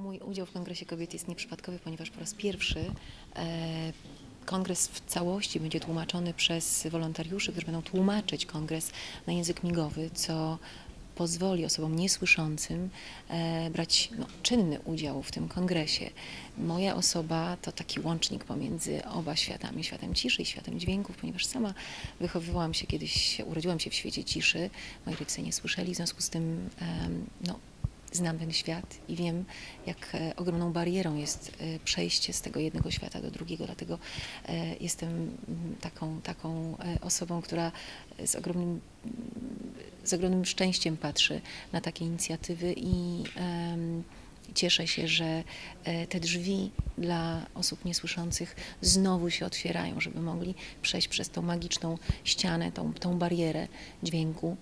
Mój udział w Kongresie Kobiet jest nieprzypadkowy, ponieważ po raz pierwszy e, kongres w całości będzie tłumaczony przez wolontariuszy, którzy będą tłumaczyć kongres na język migowy, co pozwoli osobom niesłyszącym e, brać no, czynny udział w tym kongresie. Moja osoba to taki łącznik pomiędzy oba światami, światem ciszy i światem dźwięków, ponieważ sama wychowywałam się kiedyś, urodziłam się w świecie ciszy, moi rodzice nie słyszeli, w związku z tym em, no, znam ten świat i wiem, jak e, ogromną barierą jest e, przejście z tego jednego świata do drugiego. Dlatego e, jestem mm, taką, taką osobą, która z ogromnym, z ogromnym szczęściem patrzy na takie inicjatywy i cieszę się, że te drzwi dla osób niesłyszących znowu się otwierają, żeby mogli przejść przez tą magiczną ścianę, tą, tą barierę dźwięku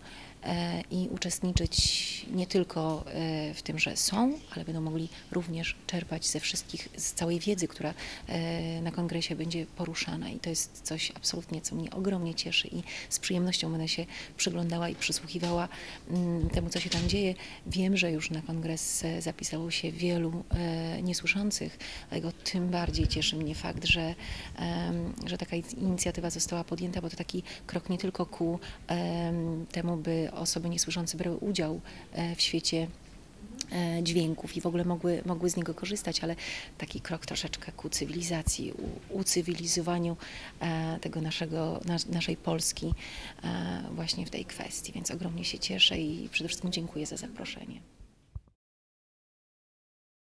i uczestniczyć nie tylko e, w tym, że są, ale będą mogli również czerpać ze wszystkich, z całej wiedzy, która e, na kongresie będzie poruszana i to jest coś absolutnie, co mnie ogromnie cieszy i z przyjemnością będę się przyglądała i przysłuchiwała mm, temu, co się tam dzieje. Wiem, że już na kongres e, zapisało się wielu e, niesłyszących, dlatego tym bardziej cieszy mnie fakt, że, że taka inicjatywa została podjęta, bo to taki krok nie tylko ku em, temu, by osoby niesłyszące brały udział e, w świecie e, dźwięków i w ogóle mogły, mogły z niego korzystać, ale taki krok troszeczkę ku cywilizacji, ucywilizowaniu e, tego naszego, nas, naszej Polski właśnie w tej kwestii. Więc ogromnie się cieszę i przede wszystkim dziękuję za zaproszenie.